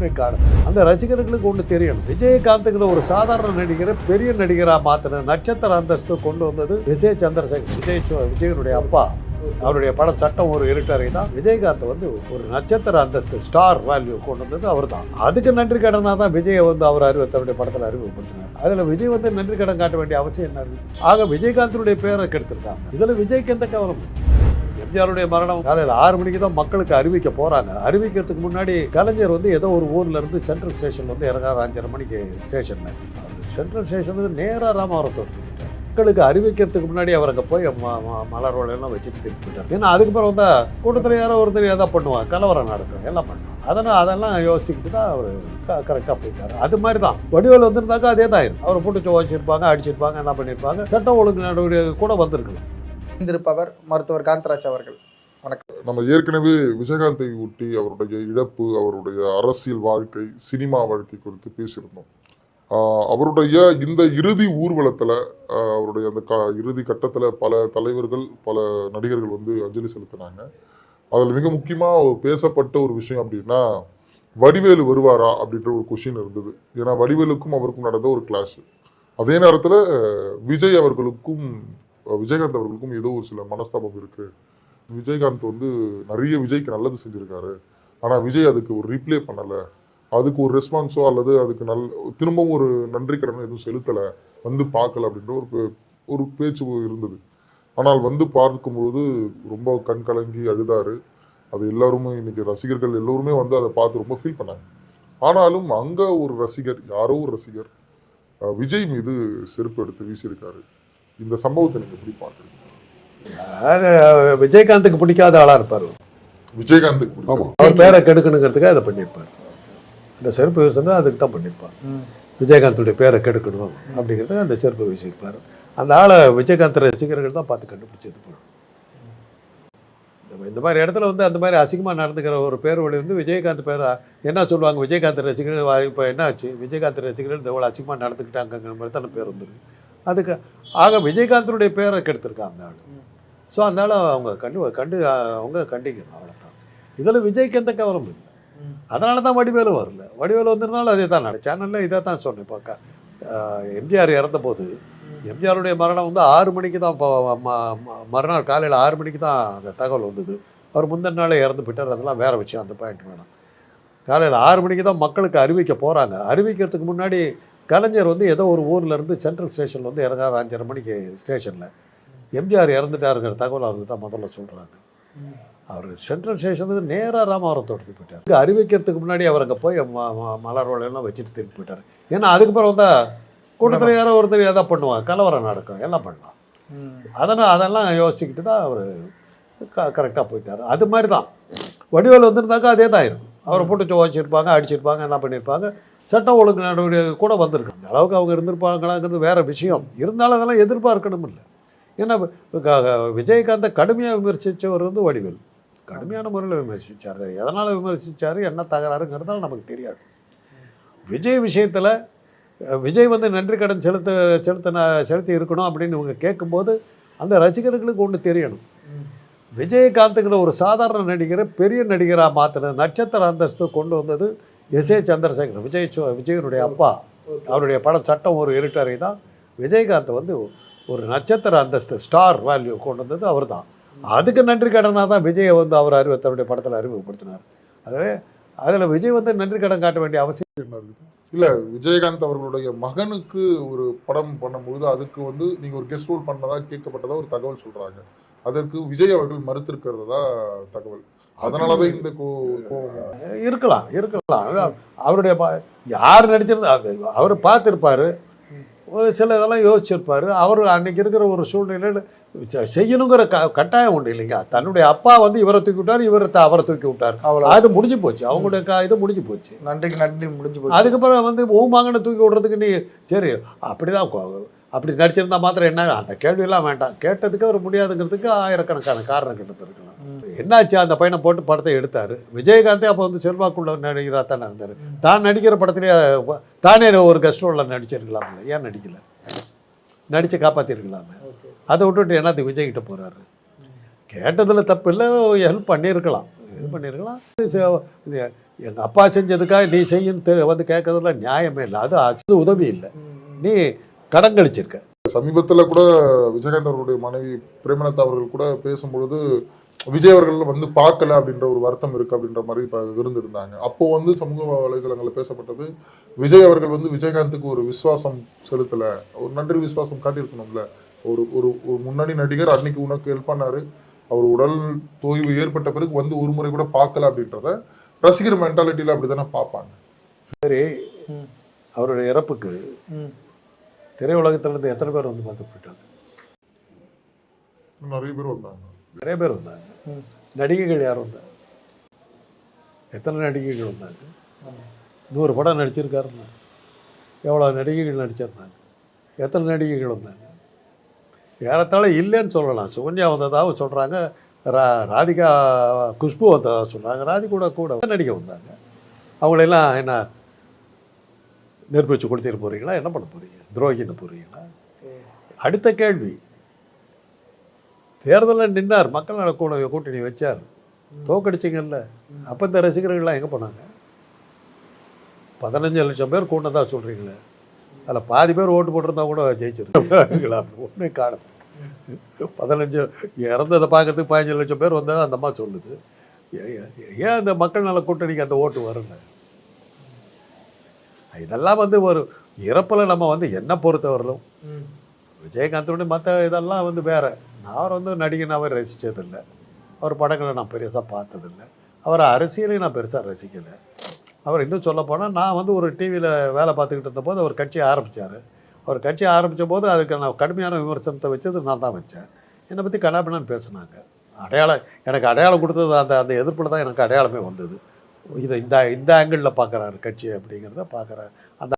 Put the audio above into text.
யாருமே காணும் அந்த ரசிகர்களுக்கு ஒன்று தெரியணும். விஜயகாந்துங்கிற ஒரு சாதாரண நடிகரை பெரிய நடிகராக மாற்றின நட்சத்திர அந்தஸ்து கொண்டு வந்தது விஜய் சந்திரசேகர் விஜய் சோ- விஜயனுடைய அப்பா. அவருடைய படம் சட்டம் ஒரு இருட்டறை தான். விஜயகாந்த் வந்து ஒரு நட்சத்திர அந்தஸ்து ஸ்டார் வேல்யூ கொண்டு வந்தது அவர் தான் அதுக்கு நன்றி கடனாக தான் விஜயை வந்து அவர் அறிவத்தருடைய படத்தில் அறிமுகப்படுத்தினார். அதில் விஜய் வந்து நன்றி கடன் காட்ட வேண்டிய அவசியம் என்ன? ஆக விஜயகாந்தனுடைய பேரை கெடுத்திருக்காங்க இதில் விஜய்க்கு எந்த கவனம் எம்ஜிஆருடைய மரணம். காலையில் ஆறு மணிக்கு தான் மக்களுக்கு அறிவிக்க போகிறாங்க அறிவிக்கிறதுக்கு முன்னாடி கலைஞர் வந்து ஏதோ ஒரு ஊரில் இருந்து சென்ட்ரல் ஸ்டேஷன் வந்து இறங்குறாரு. அஞ்சரை மணிக்கு ஸ்டேஷனில் சென்ட்ரல் ஸ்டேஷன் வந்து நேராக ராமவரத்தோடு மக்களுக்கு அறிவிக்கிறதுக்கு முன்னாடி அவர் அங்கே போய் ம- மலர் வச்சுட்டு திருப்பி போயிட்டார் ஏன்னா அதுக்கப்புறம் வந்து கூட்டத்தில் யாரோ ஒருத்தர் எதாவது பண்ணுவாங்க. கலவரம் நடக்கும். எல்லாம் பண்ணுவாங்க. அதனால் அதெல்லாம் யோசிச்சுக்கிட்டு தான் அவர் கரெக்டாக போயிட்டார். அது மாதிரி தான் வடிவேல் வந்திருந்தாக்கா அதே தான் இருக்கும் அவரை போட்டு வச்சிருப்பாங்க அடிச்சிருப்பாங்க என்ன பண்ணியிருப்பாங்க சட்டம் ஒழுங்கு நடவடிக்கை கூட வந்திருக்கலாம் இருப்பவர் மருத்துவர் காந்தராஜ் அவர்கள். வணக்கம். நம்ம ஏற்கனவே விஜயகாந்தை ஒட்டி அவருடைய இழப்பு அவருடைய அரசியல் வாழ்க்கை சினிமா வாழ்க்கை குறித்து பேசியிருந்தோம். அவருடைய இந்த இறுதி ஊர்வலத்தில் அவருடைய அந்த க இறுதி கட்டத்தில் பல தலைவர்கள் பல நடிகர்கள் வந்து அஞ்சலி செலுத்தினாங்க. அதில் மிக முக்கியமாக பேசப்பட்ட ஒரு விஷயம் அப்படின்னா வடிவேலு வருவாரா அப்படின்ற ஒரு கொஷின் இருந்தது. ஏன்னா வடிவேலுக்கும் அவருக்கும் நடந்த ஒரு கிளாஷ் அதே நேரத்தில் விஜய் அவர்களுக்கும் விஜயகாந்த் அவர்களுக்கும் ஏதோ ஒரு சில மனஸ்தாபம் இருக்கு. விஜயகாந்த் வந்து நிறைய விஜய்க்கு நல்லது செஞ்சிருக்காரு. ஆனால் விஜய் அதுக்கு ஒரு ரீப்ளே பண்ணலை. அதுக்கு ஒரு ரெஸ்பான்ஸோ அல்லது அதுக்கு நல் திரும்பவும் ஒரு நன்றி கடனோ எதுவும் செலுத்தலை. வந்து பார்க்கல அப்படின்ற ஒரு ஒரு பேச்சு இருந்தது. ஆனால் வந்து பார்க்கும்போது ரொம்ப கண் கலங்கி அழுதாரு. அது எல்லாருமே இன்னைக்கு ரசிகர்கள் எல்லோருமே வந்து அதை பார்த்து ரொம்ப ஃபீல் பண்ணாங்க. ஆனாலும் அங்கே ஒரு ரசிகர் யாரோ ஒரு ரசிகர் விஜய் மீது செருப்பு எடுத்து வீசியிருக்காரு. இந்த சம்பவத்தை நீங்க எப்படி பாக்குறீங்க அது விஜயகாந்துக்கு பிடிக்காத ஆளாக இருப்பார். விஜயகாந்துக்கு பிடிக்காது. அவர் பேரை கெடுக்கணுங்கிறதுக்காக அதை பண்ணியிருப்பார். அந்த செருப்பு வீசுறது அதுக்கு தான் பண்ணியிருப்பார். விஜயகாந்துடைய பேரை கெடுக்கணும் அப்படிங்கிறதுக்கு அந்த செருப்பு வீசியிருப்பார். அந்த ஆளை விஜயகாந்த் ரசிகர்கள் தான் பார்த்து கண்டுபிடிச்சது போகும் இந்த மாதிரி இடத்துல வந்து அந்த மாதிரி அசிங்கமாக நடந்துக்கிற ஒரு பேர் வழி வந்து விஜயகாந்த் பேர்? என்ன சொல்லுவாங்க? விஜயகாந்த் ரசிகர்கள் இப்போ என்ன ஆச்சு? விஜயகாந்த் ரசிகர்கள் இந்த இவ்வளோ அசிங்கமாக நடந்துக்கிட்டாங்கிற மாதிரி தானே பேர் வந்துருக்கு. அதுக்கு ஆக விஜயகாந்தனுடைய பேரை கெடுத்திருக்காங்க அந்த ஆள். ஸோ ஆளை அவங்க கண்டு கண்டு அவங்க கண்டிக்கணும் அவ்வளோதான் இதில் விஜய்க்கு எந்த கவலம் இல்லை அதனால தான் வடிவேலு வரல. வடிவேலு வந்திருந்தாலும் அதே தான் நட சேனலில் இதை தான் சொன்னேன் இப்போ எம்ஜிஆர் இறந்தபோது எம்ஜிஆருடைய மரணம் வந்து ஆறு மணிக்கு தான் இப்போ ம- மறுநாள் காலையில் ஆறு மணிக்கு தான் அந்த தகவல் வந்தது. அவர் முந்தின நாளே இறந்து போயிட்டார். அதெல்லாம் வேறு விஷயம் அந்த பாயிண்ட் வேணாம் காலையில் ஆறு மணிக்கு தான் மக்களுக்கு அறிவிக்க போகிறாங்க அறிவிக்கிறதுக்கு முன்னாடி கலைஞர் வந்து ஏதோ ஒரு ஊரில் இருந்து சென்ட்ரல் ஸ்டேஷனில் வந்து இறங்குறாரு அஞ்சரை மணிக்கு ஸ்டேஷனில் எம்ஜிஆர் இறந்துட்டாருங்கிற தகவல் அவருக்கு தான் முதல்ல சொல்கிறாங்க அவர் சென்ட்ரல் ஸ்டேஷன் நேராக ராமவரம் தோட்டத்துக்கு போயிட்டார். இங்கே அறிவிக்கிறதுக்கு முன்னாடி அவர் அங்கே போய் ம- வச்சுட்டு திருப்பி போயிட்டார். ஏன்னா அதுக்கப்புறம் வந்தால் கூட்டத்தில் யாரோ ஒருத்தர் எதாவது பண்ணுவாங்க கலவரம் நடக்கும் எல்லாம் பண்ணலாம். அதனால் அதெல்லாம் யோசிச்சுக்கிட்டு தான் அவர் க கரெக்டாக போயிட்டார். அது மாதிரி தான் வடிவேல் வந்திருந்தாக்கா அதே தான் இருக்கும். அவரை போட்டு துவைச்சிருப்பாங்க அடிச்சிருப்பாங்க என்ன பண்ணியிருப்பாங்க சட்டம் ஒழுங்கு நடவடிக்கை கூட வந்திருக்கு. அந்த அளவுக்கு அவங்க இருந்திருப்பாங்களாங்கிறது வேறு விஷயம். இருந்தாலும் அதெல்லாம் எதிர்பார்க்கணும் இல்லை ஏன்னா விஜயகாந்தை கடுமையாக விமர்சித்தவர் வந்து வடிவேல். கடுமையான முறையில் விமர்சித்தார் எதனால் விமர்சித்தார் என்ன தகராறுங்கிறதால நமக்கு தெரியாது. விஜய் விஷயத்தில் விஜய் வந்து நன்றி கடன் செலுத்த செலுத்தின செலுத்தி இருக்கணும் அப்படின்னு இவங்க கேட்கும்போது அந்த ரசிகர்களுக்கு ஒன்று தெரியணும். விஜயகாந்துங்கிற ஒரு சாதாரண நடிகரை பெரிய நடிகராக மாற்றின நட்சத்திர அந்தஸ்து கொண்டு வந்தது S A Chandrasekhar Vijay so- விஜயனுடைய அப்பா. அவருடைய படம் சட்டம் ஒரு இருட்டறை தான். விஜயகாந்த் வந்து ஒரு நட்சத்திர அந்தஸ்து ஸ்டார் வேல்யூ கொண்டு வந்தது அவர் தான் அதுக்கு நன்றி கடனாக தான் விஜயை வந்து அவர் அறிவு தன்னுடைய படத்தில் அறிமுகப்படுத்தினார். அதில் அதில் விஜய் வந்து நன்றி கடன் காட்ட வேண்டிய அவசியம் என்ன இருக்குது? விஜயகாந்த் அவர்களுடைய மகனுக்கு ஒரு படம் பண்ணும்போது அதுக்கு வந்து நீங்கள் ஒரு கெஸ்ட் ரோல் பண்ணதாக கேட்கப்பட்டதாக ஒரு தகவல் சொல்கிறாங்க அதற்கு விஜய் அவர்கள் மறுத்திருக்கிறதா தகவல். அதனாலதான் இந்த கோபம். இருக்கலாம் இருக்கலாம். அவருடைய யார் நடிச்சிருந்தா அவர் பார்த்துருப்பாரு. ஒரு சில இதெல்லாம் யோசிச்சிருப்பாரு. அவர் அன்னைக்கு இருக்கிற ஒரு சூழ்நிலையில் செய்யணுங்கிற க கட்டாயம் உண்டு இல்லைங்க தன்னுடைய அப்பா வந்து இவரை தூக்கி விட்டார் இவரை அவரை தூக்கி விட்டார். அவ்வளோ அது முடிஞ்சு போச்சு. அவங்களுடைய க இது முடிஞ்சு போச்சு. நன்றிக்கு நன்றி முடிஞ்சு போச்சு. அதுக்கப்புறம் வந்து ஊமாங்கனை தூக்கி விடுறதுக்கு நீ சரி அப்படிதான் அப்படி நடிச்சிருந்தா மாத்திரம் என்ன? அந்த கேள்வியெல்லாம் வேண்டாம். கேட்டதுக்கு அவர் முடியாதுங்கிறதுக்கு ஆயிரக்கணக்கான காரணங்கள் இருக்கலாம் ம். என்னாச்சு? அந்த பையனை போட்டு படத்தை எடுத்தாரு. விஜயகாந்தே அப்போ வந்து செல்வாக்குள்ள நடிகராக தானே இருந்தார். தான் நடிக்கிற படத்துலேயே தானே ஒரு கெஸ்ட் ரோலில் நடிச்சிருக்கலாம்ல. ஏன் நடிக்கல? நடித்து காப்பாற்றிருக்கலாமே அதை விட்டுட்டு என்னத்துக்கு விஜய்கிட்ட போகிறாரு கேட்டதில் தப்பு இல்லை ஹெல்ப் பண்ணியிருக்கலாம் இது பண்ணியிருக்கலாம் எங்கள் அப்பா செஞ்சதுக்காக நீ செய்யுன்னு தெ- வந்து கேட்கறதுல நியாயமே இல்லை. அது அது உதவி இல்லை. நீ கடன் கழிச்சிருக்க சமீபத்துல கூட விஜயகாந்த் அவர்களுடைய மனைவி பிரேமலதா அவர்கள் கூட பேசும்பொழுது விஜய் அவர்கள் வந்து பார்க்கல அப்படின்ற ஒரு வருத்தம் இருக்கு அப்படின்ற மாதிரி இப்ப இருந்திருந்தாங்க அப்போ வந்து சமூக வலைதளங்களில் பேசப்பட்டது விஜய் அவர்கள் வந்து விஜயகாந்துக்கு ஒரு விசுவாசம் செலுத்தல. ஒரு நன்றி விசுவாசம் காட்டியிருக்கணும்ல. ஒரு ஒரு ஒரு முன்னணி நடிகர் அன்னைக்கு உனக்கு ஹெல்ப் பண்ணாரு. அவர் உடல் தொய்வு ஏற்பட்ட பிறகு வந்து ஒரு முறை கூட பார்க்கல அப்படின்றத ரசிகர் மென்டாலிட்டியில அப்படிதானே பார்ப்பாங்க. சரி. ம். அவருடைய இறப்புக்கு ம். திரையுலகத்திலேருந்து எத்தனை பேர் வந்து பார்த்து போயிட்டாங்க? நிறைய பேர் வந்தாங்க. நிறைய பேர் வந்தாங்க. நடிகைகள் யார் வந்தாங்க? எத்தனை நடிகைகள் வந்தாங்க. நூறு படம் நடிச்சிருக்காருன்னு. எவ்வளோ நடிகைகள் நடிச்சிருந்தாங்க? எத்தனை நடிகைகள் வந்தாங்க? ஏறத்தாழ இல்லைன்னு சொல்லலாம். சுகன்யா வந்ததாக சொல்கிறாங்க ரா ராதிகா குஷ்பு வந்ததாக சொல்கிறாங்க ராதிகூட கூட நடிகை வந்தாங்க? அவங்களெல்லாம் என்ன நெருப்பிச்சு கொடுத்துட்டு போகிறீங்களா என்ன பண்ண போகிறீங்க துரோகின்னு போகிறீங்களா அடுத்த கேள்வி. தேர்தலில் நின்னார். மக்கள் நல கூட்டணி வச்சார். தோக்கடிச்சிங்கல்ல. அப்போ இந்த ரசிகர்கள்லாம் எங்கே போனாங்க? பதினஞ்சு லட்சம் பேர் கூட்டதா சொல்கிறீங்களே அதில் பாதி பேர் ஓட்டு போட்டிருந்தா கூட ஜெயிச்சிருக்கீங்களா ஒன்றே காணும் பதினஞ்சு இறந்ததை பார்க்கறதுக்கு பதினஞ்சு லட்சம் பேர் வந்தால் அந்த அம்மா சொல்லுது. ஏன் அந்த மக்கள் நல கூட்டணிக்கு அந்த ஓட்டு வரல? இதெல்லாம் வந்து ஒரு இறப்பில் நம்ம வந்து என்ன பொறுத்தவரையிலும். விஜயகாந்தோட மற்ற இதெல்லாம் வந்து வேற. நான் வந்து நடிகனாவே ரசித்ததில்லை அவர் படங்களை நான் பெருசாக பார்த்ததில்லை. அவர் அரசியலையும் நான் பெருசாக ரசிக்கலை. அவர் இன்னும் சொல்ல போனால் நான் வந்து ஒரு டிவியில் வேலை பார்த்துக்கிட்டு இருந்தபோது அவர் கட்சி ஆரம்பித்தார் அவர் கட்சி ஆரம்பித்த போது அதுக்கு நான் கடுமையான விமர்சனத்தை வச்சது நான் தான் வச்சேன். என்னை பற்றி கலாபினான்னு பேசுனாங்க. அடையாளம் எனக்கு அடையாளம் கொடுத்தது அந்த அந்த எதிர்ப்பில் தான் எனக்கு அடையாளமே வந்தது. இதை இந்த இந்த ஆங்கிளில் பார்க்குறாரு கட்சி அப்படிங்கிறத பார்க்குறேன் அந்த